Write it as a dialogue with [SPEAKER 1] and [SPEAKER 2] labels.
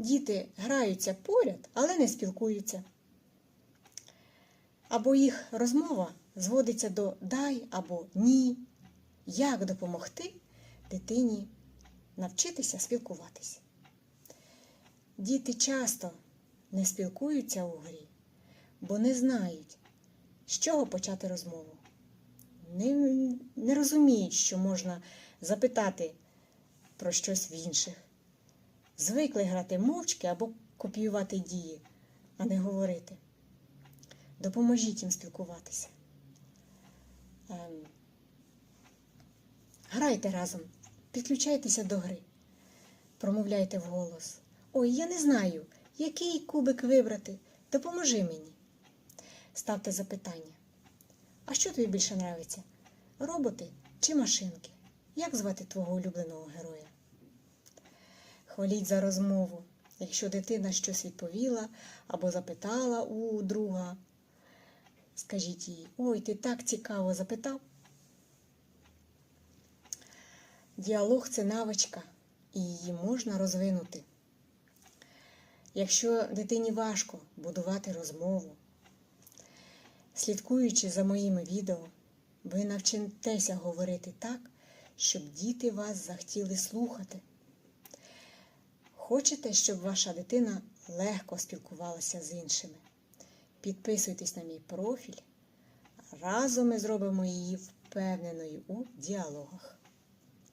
[SPEAKER 1] діти граються поряд, але не спілкуються. Або їх розмова зводиться до дай або ні. Як допомогти дитині навчитися спілкуватися? Діти часто не спілкуються у грі, бо не знають, з чого почати розмову. Не, не розуміють, що можна запитати про щось в інших. Звикли грати мовчки або копіювати дії, а не говорити. Допоможіть їм спілкуватися. Ем, Грайте разом, підключайтеся до гри, промовляйте вголос. Ой, я не знаю, який кубик вибрати. Допоможи мені. Ставте запитання. А що тобі більше нравиться? Роботи чи машинки? Як звати твого улюбленого героя? Хваліть за розмову. Якщо дитина щось відповіла або запитала у друга, скажіть їй: Ой, ти так цікаво запитав. Діалог це навичка, і її можна розвинути. Якщо дитині важко будувати розмову, слідкуючи за моїми відео, ви навчитеся говорити так, щоб діти вас захотіли слухати. Хочете, щоб ваша дитина легко спілкувалася з іншими? Підписуйтесь на мій профіль. Разом ми зробимо її впевненою у діалогах.